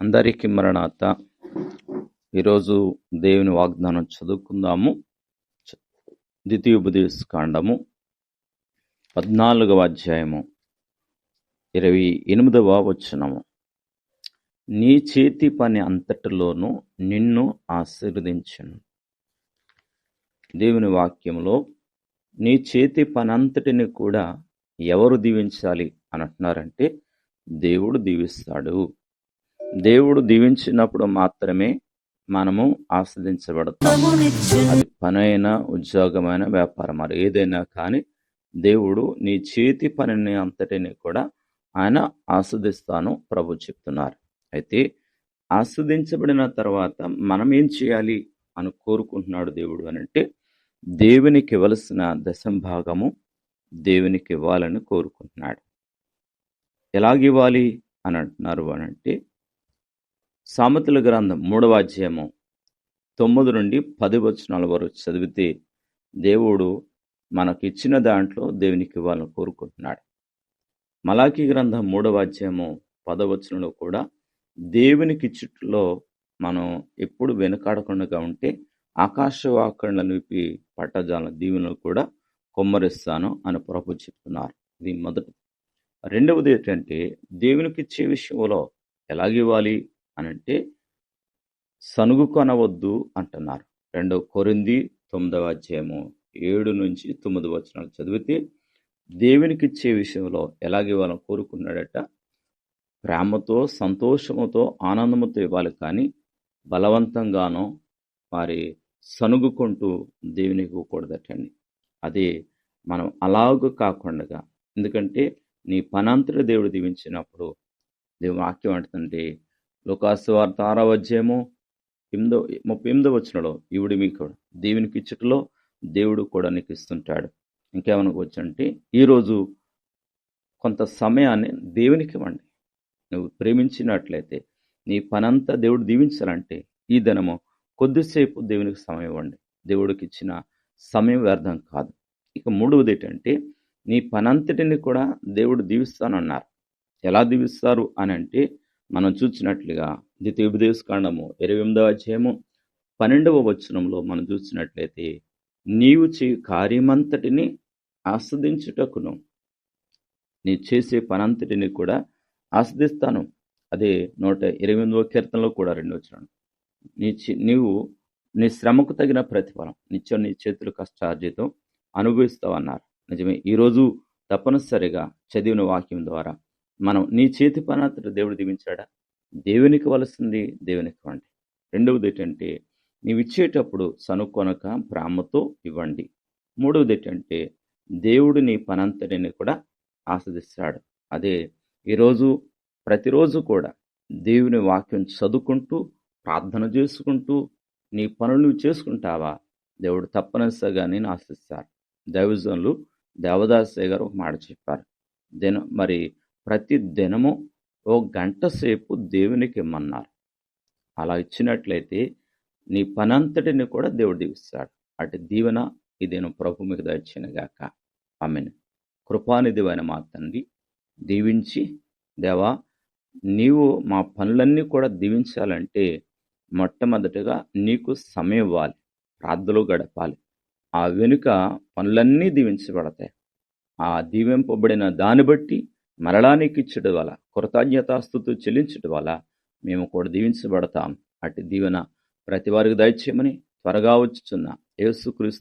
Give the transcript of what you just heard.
అందరికీ మరణాత. ఈరోజు దేవుని వాగ్దానం చదువుకుందాము. ద్వితీయోపదేశ కాండము పద్నాలుగవ అధ్యాయము ఇరవై ఎనిమిదవ వచనము. నీ చేతి పని అంతటిలోనూ నిన్ను ఆశీర్వదించను. దేవుని వాక్యంలో నీ చేతి పని అంతటిని కూడా ఎవరు దీవించాలి అని అంటున్నారంటే దేవుడు దీవిస్తాడు. దేవుడు దీవించినప్పుడు మాత్రమే మనము ఆస్వాదించబడతాము అది పనైనా ఉద్యోగమైన వ్యాపారం మరి ఏదైనా కానీ దేవుడు నీ చేతి పనిని అంతటిని కూడా ఆయన ఆస్వాదిస్తాను ప్రభు చెప్తున్నారు. అయితే ఆస్వాదించబడిన తర్వాత మనం ఏం చేయాలి అని కోరుకుంటున్నాడు దేవుడు అని అంటే దేవునికి ఇవ్వలసిన దశంభాగము దేవునికి ఇవ్వాలని కోరుకుంటున్నాడు. ఎలాగివ్వాలి అని అంటున్నారు అని అంటే సామెతల గ్రంథం మూడవ అధ్యాయము తొమ్మిది నుండి పది వచనాల వరకు చదివితే దేవుడు మనకిచ్చిన దాంట్లో దేవునికి ఇవ్వాలని కోరుకుంటున్నాడు. మలాకి గ్రంథం మూడవ అధ్యాయము పదవచనంలో కూడా దేవునికి ఇచ్చుట్లో మనం ఎప్పుడు వెనుకాడకుండా ఉంటే ఆకాశవాకరణ నిపి పట్టజాల దీవెనలు కూడా కొమ్మరిస్తాను అని ప్రభు చెప్తున్నారు. ఇది మొదటి రెండవది ఏంటంటే దేవునికి ఇచ్చే విషయంలో ఎలాగివ్వాలి? అనంటే సనుగు కొనవద్దు అంటున్నారు. రెండవ కొరింది తొమ్మిదవ అధ్యాయము ఏడు నుంచి తొమ్మిది వచనాలు చదివితే దేవునికి ఇచ్చే విషయంలో ఎలాగివ్వాలని కోరుకున్నాడట? ప్రేమతో సంతోషముతో ఆనందముతో ఇవ్వాలి కానీ బలవంతంగానో వారి సనుగుకుంటూ దేవునికి ఇవ్వకూడదటండి అదే మనం అలాగ కాకుండా ఎందుకంటే నీ పనంతటి దేవుడు దీవించినప్పుడు దేవుడు వాక్యం అంటుందంటే లోకాసు వార్త ఆరవ అధ్యాయము ఎనిమిదో ముప్పై ఎనిమిదో వచ్చినలో ఇవిడి మీకు దేవునికి ఇచ్చటలో దేవుడు కూడా నీకు ఇస్తుంటాడు. ఇంకేమనుకోవచ్చంటే ఈరోజు కొంత సమయాన్ని దేవునికి ఇవ్వండి. నువ్వు ప్రేమించినట్లయితే నీ పనంతా దేవుడు దీవించాలంటే ఈ దినము కొద్దిసేపు దేవునికి సమయం ఇవ్వండి. దేవుడికి ఇచ్చిన సమయం వ్యర్థం కాదు. ఇక మూడవది ఏంటంటే నీ పనంతటిని కూడా దేవుడు దీవిస్తానన్నారు. ఎలా దీవిస్తారు అని అంటే మనం చూసినట్లుగా ద్వితీయోపదేశ ఇరవై ఎనిమిదవ అధ్యాయము పన్నెండవ వచనంలో మనం చూసినట్లయితే నీవు చే కార్యమంతటిని ఆస్వాదించుటకును నీ చేసే పనంతటిని కూడా ఆస్వాదిస్తాను. అదే నూట ఇరవై ఎనిమిదవ కీర్తనలో కూడా రెండు వచ్చిన నీ నీవు నీ శ్రమకు తగిన ప్రతిఫలం నిత్యం నీ చేతులు కష్టార్జితం అనుభవిస్తావన్నారు. నిజమే ఈరోజు తప్పనిసరిగా చదివిన వాక్యం ద్వారా మనం నీ చేతి పనంతట దేవుడు దీవించాడా? దేవునికి వలసింది దేవునికి ఇవ్వండి రెండవది ఏంటంటే నీవు ఇచ్చేటప్పుడు సనుకొనక ప్రేమతో ఇవ్వండి. మూడవది ఏంటంటే దేవుడు నీ పనంతటిని కూడా ఆస్వాదిస్తాడు. అదే ఈరోజు ప్రతిరోజు కూడా దేవుని వాక్యం చదువుకుంటూ ప్రార్థన చేసుకుంటూ నీ పనులు చేసుకుంటావా? దేవుడు తప్పనిసరిగా నేను ఆశిస్తారు దైవజనులు దేవదాసయ్య గారు ఒక మాట చెప్పారు. దేని మరి ప్రతి దినము ఓ గంట సేపు దేవునికి ఇమ్మన్నారు. అలా ఇచ్చినట్లయితే నీ పనంతటిని కూడా దేవుడు దీవిస్తాడు. అటు దీవెన ఇదేను ప్రభు మీకు గాక. ఆమెను. కృపానిధివైన మా తండ్రి దీవించి దేవా నీవు మా పనులన్నీ కూడా దీవించాలంటే మొట్టమొదటిగా నీకు సమయం ఇవ్వాలి. ప్రార్థనలు గడపాలి. ఆ వెనుక పనులన్నీ దీవించబడతాయి. ఆ దీవింపబడిన దాన్ని బట్టి మరణానికి ఇచ్చడం వల్ల కృతజ్ఞతాస్థుతు చెల్లించడం వల్ల మేము కూడా దీవించబడతాం. అటు దీవెన ప్రతి వారికి దయచేయమని త్వరగా వచ్చుచున్న యేసుక్రీస్తు